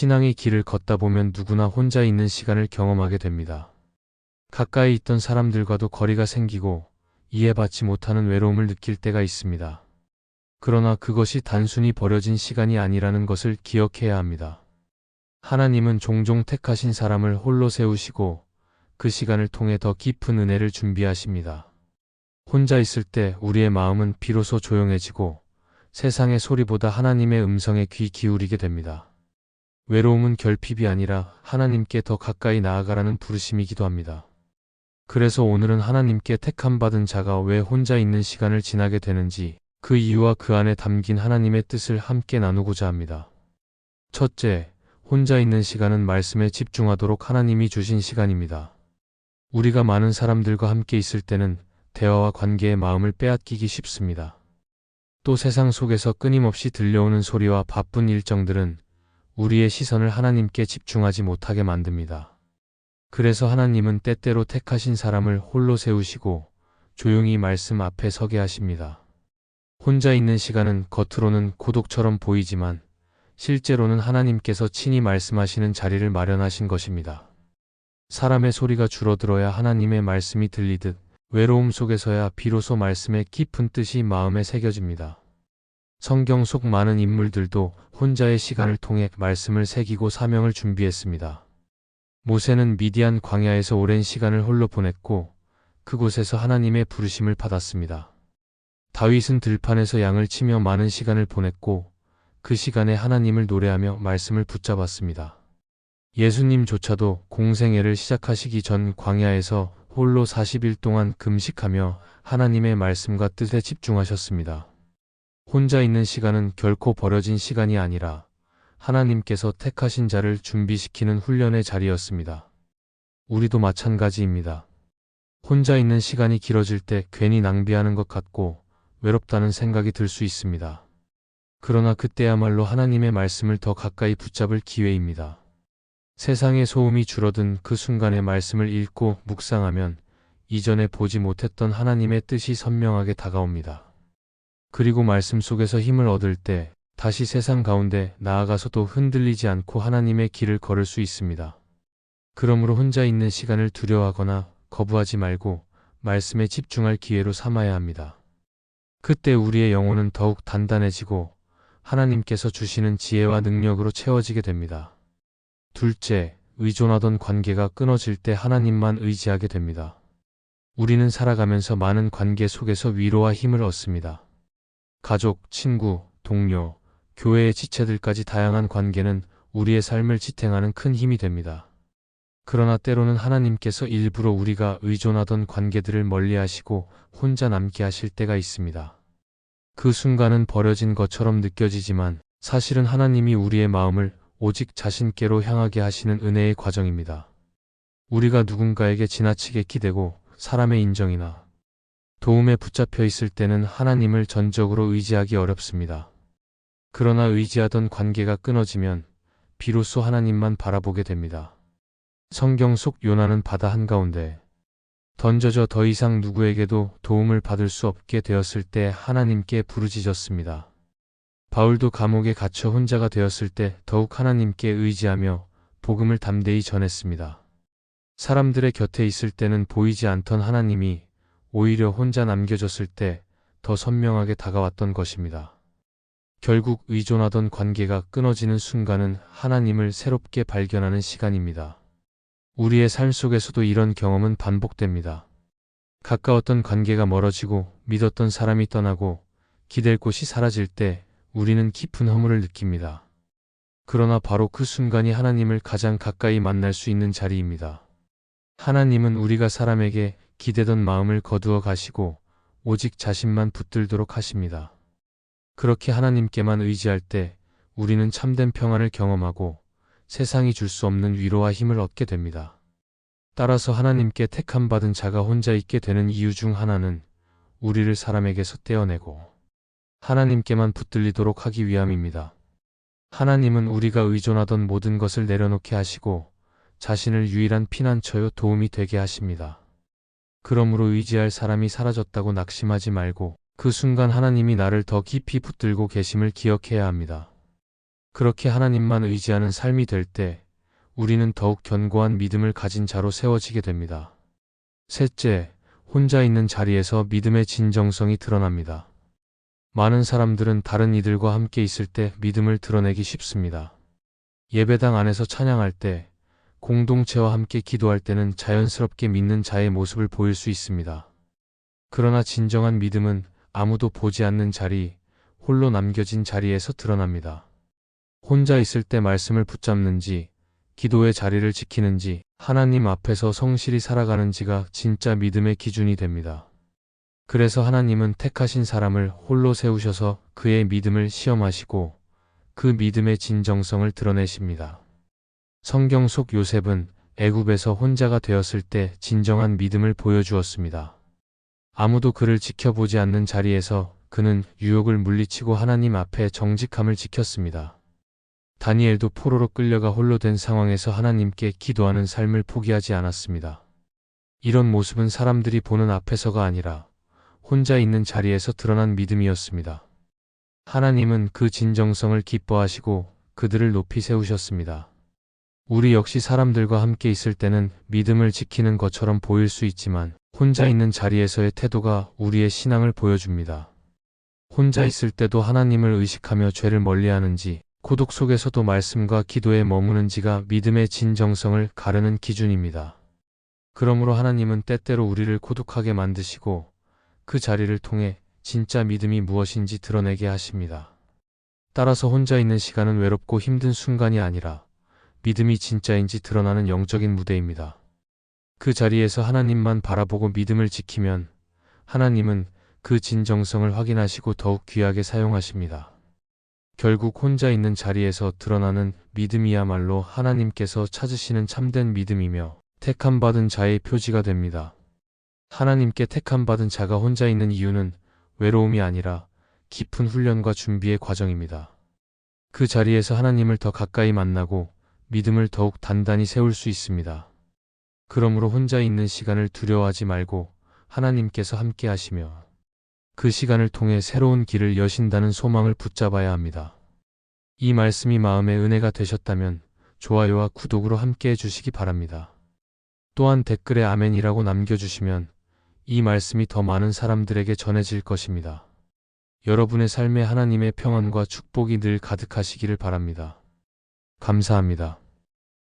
신앙의 길을 걷다 보면 누구나 혼자 있는 시간을 경험하게 됩니다. 가까이 있던 사람들과도 거리가 생기고 이해받지 못하는 외로움을 느낄 때가 있습니다. 그러나 그것이 단순히 버려진 시간이 아니라는 것을 기억해야 합니다. 하나님은 종종 택하신 사람을 홀로 세우시고 그 시간을 통해 더 깊은 은혜를 준비하십니다. 혼자 있을 때 우리의 마음은 비로소 조용해지고 세상의 소리보다 하나님의 음성에 귀 기울이게 됩니다. 외로움은 결핍이 아니라 하나님께 더 가까이 나아가라는 부르심이기도 합니다. 그래서 오늘은 하나님께 택함받은 자가 왜 혼자 있는 시간을 지나게 되는지 그 이유와 그 안에 담긴 하나님의 뜻을 함께 나누고자 합니다. 첫째, 혼자 있는 시간은 말씀에 집중하도록 하나님이 주신 시간입니다. 우리가 많은 사람들과 함께 있을 때는 대화와 관계의 마음을 빼앗기기 쉽습니다. 또 세상 속에서 끊임없이 들려오는 소리와 바쁜 일정들은 우리의 시선을 하나님께 집중하지 못하게 만듭니다. 그래서 하나님은 때때로 택하신 사람을 홀로 세우시고 조용히 말씀 앞에 서게 하십니다. 혼자 있는 시간은 겉으로는 고독처럼 보이지만 실제로는 하나님께서 친히 말씀하시는 자리를 마련하신 것입니다. 사람의 소리가 줄어들어야 하나님의 말씀이 들리듯 외로움 속에서야 비로소 말씀의 깊은 뜻이 마음에 새겨집니다. 성경 속 많은 인물들도 혼자의 시간을 통해 말씀을 새기고 사명을 준비했습니다. 모세는 미디안 광야에서 오랜 시간을 홀로 보냈고 그곳에서 하나님의 부르심을 받았습니다. 다윗은 들판에서 양을 치며 많은 시간을 보냈고 그 시간에 하나님을 노래하며 말씀을 붙잡았습니다. 예수님조차도 공생애를 시작하시기 전 광야에서 홀로 40일 동안 금식하며 하나님의 말씀과 뜻에 집중하셨습니다. 혼자 있는 시간은 결코 버려진 시간이 아니라 하나님께서 택하신 자를 준비시키는 훈련의 자리였습니다. 우리도 마찬가지입니다. 혼자 있는 시간이 길어질 때 괜히 낭비하는 것 같고 외롭다는 생각이 들 수 있습니다. 그러나 그때야말로 하나님의 말씀을 더 가까이 붙잡을 기회입니다. 세상의 소음이 줄어든 그 순간에 말씀을 읽고 묵상하면 이전에 보지 못했던 하나님의 뜻이 선명하게 다가옵니다. 그리고 말씀 속에서 힘을 얻을 때 다시 세상 가운데 나아가서도 흔들리지 않고 하나님의 길을 걸을 수 있습니다. 그러므로 혼자 있는 시간을 두려워하거나 거부하지 말고 말씀에 집중할 기회로 삼아야 합니다. 그때 우리의 영혼은 더욱 단단해지고 하나님께서 주시는 지혜와 능력으로 채워지게 됩니다. 둘째, 의존하던 관계가 끊어질 때 하나님만 의지하게 됩니다. 우리는 살아가면서 많은 관계 속에서 위로와 힘을 얻습니다. 가족, 친구, 동료, 교회의 지체들까지 다양한 관계는 우리의 삶을 지탱하는 큰 힘이 됩니다. 그러나 때로는 하나님께서 일부러 우리가 의존하던 관계들을 멀리 하시고 혼자 남게 하실 때가 있습니다. 그 순간은 버려진 것처럼 느껴지지만 사실은 하나님이 우리의 마음을 오직 자신께로 향하게 하시는 은혜의 과정입니다. 우리가 누군가에게 지나치게 기대고 사람의 인정이나 도움에 붙잡혀 있을 때는 하나님을 전적으로 의지하기 어렵습니다. 그러나 의지하던 관계가 끊어지면 비로소 하나님만 바라보게 됩니다. 성경 속 요나는 바다 한가운데 던져져 더 이상 누구에게도 도움을 받을 수 없게 되었을 때 하나님께 부르짖었습니다. 바울도 감옥에 갇혀 혼자가 되었을 때 더욱 하나님께 의지하며 복음을 담대히 전했습니다. 사람들의 곁에 있을 때는 보이지 않던 하나님이 오히려 혼자 남겨졌을 때 더 선명하게 다가왔던 것입니다. 결국 의존하던 관계가 끊어지는 순간은 하나님을 새롭게 발견하는 시간입니다. 우리의 삶 속에서도 이런 경험은 반복됩니다. 가까웠던 관계가 멀어지고 믿었던 사람이 떠나고 기댈 곳이 사라질 때 우리는 깊은 허물을 느낍니다. 그러나 바로 그 순간이 하나님을 가장 가까이 만날 수 있는 자리입니다. 하나님은 우리가 사람에게 기대던 마음을 거두어 가시고 오직 자신만 붙들도록 하십니다. 그렇게 하나님께만 의지할 때 우리는 참된 평안을 경험하고 세상이 줄 수 없는 위로와 힘을 얻게 됩니다. 따라서 하나님께 택함 받은 자가 혼자 있게 되는 이유 중 하나는 우리를 사람에게서 떼어내고 하나님께만 붙들리도록 하기 위함입니다. 하나님은 우리가 의존하던 모든 것을 내려놓게 하시고 자신을 유일한 피난처요 도움이 되게 하십니다. 그러므로 의지할 사람이 사라졌다고 낙심하지 말고 그 순간 하나님이 나를 더 깊이 붙들고 계심을 기억해야 합니다. 그렇게 하나님만 의지하는 삶이 될 때 우리는 더욱 견고한 믿음을 가진 자로 세워지게 됩니다. 셋째, 혼자 있는 자리에서 믿음의 진정성이 드러납니다. 많은 사람들은 다른 이들과 함께 있을 때 믿음을 드러내기 쉽습니다. 예배당 안에서 찬양할 때, 공동체와 함께 기도할 때는 자연스럽게 믿는 자의 모습을 보일 수 있습니다. 그러나 진정한 믿음은 아무도 보지 않는 자리, 홀로 남겨진 자리에서 드러납니다. 혼자 있을 때 말씀을 붙잡는지, 기도의 자리를 지키는지, 하나님 앞에서 성실히 살아가는지가 진짜 믿음의 기준이 됩니다. 그래서 하나님은 택하신 사람을 홀로 세우셔서 그의 믿음을 시험하시고 그 믿음의 진정성을 드러내십니다. 성경 속 요셉은 애굽에서 혼자가 되었을 때 진정한 믿음을 보여주었습니다. 아무도 그를 지켜보지 않는 자리에서 그는 유혹을 물리치고 하나님 앞에 정직함을 지켰습니다. 다니엘도 포로로 끌려가 홀로 된 상황에서 하나님께 기도하는 삶을 포기하지 않았습니다. 이런 모습은 사람들이 보는 앞에서가 아니라 혼자 있는 자리에서 드러난 믿음이었습니다. 하나님은 그 진정성을 기뻐하시고 그들을 높이 세우셨습니다. 우리 역시 사람들과 함께 있을 때는 믿음을 지키는 것처럼 보일 수 있지만 혼자 있는 자리에서의 태도가 우리의 신앙을 보여줍니다. 혼자 있을 때도 하나님을 의식하며 죄를 멀리하는지 고독 속에서도 말씀과 기도에 머무는지가 믿음의 진정성을 가르는 기준입니다. 그러므로 하나님은 때때로 우리를 고독하게 만드시고 그 자리를 통해 진짜 믿음이 무엇인지 드러내게 하십니다. 따라서 혼자 있는 시간은 외롭고 힘든 순간이 아니라 믿음이 진짜인지 드러나는 영적인 무대입니다. 그 자리에서 하나님만 바라보고 믿음을 지키면 하나님은 그 진정성을 확인하시고 더욱 귀하게 사용하십니다. 결국 혼자 있는 자리에서 드러나는 믿음이야말로 하나님께서 찾으시는 참된 믿음이며 택함받은 자의 표지가 됩니다. 하나님께 택함받은 자가 혼자 있는 이유는 외로움이 아니라 깊은 훈련과 준비의 과정입니다. 그 자리에서 하나님을 더 가까이 만나고 믿음을 더욱 단단히 세울 수 있습니다. 그러므로 혼자 있는 시간을 두려워하지 말고 하나님께서 함께 하시며 그 시간을 통해 새로운 길을 여신다는 소망을 붙잡아야 합니다. 이 말씀이 마음의 은혜가 되셨다면 좋아요와 구독으로 함께 해주시기 바랍니다. 또한 댓글에 아멘이라고 남겨주시면 이 말씀이 더 많은 사람들에게 전해질 것입니다. 여러분의 삶에 하나님의 평안과 축복이 늘 가득하시기를 바랍니다. 감사합니다.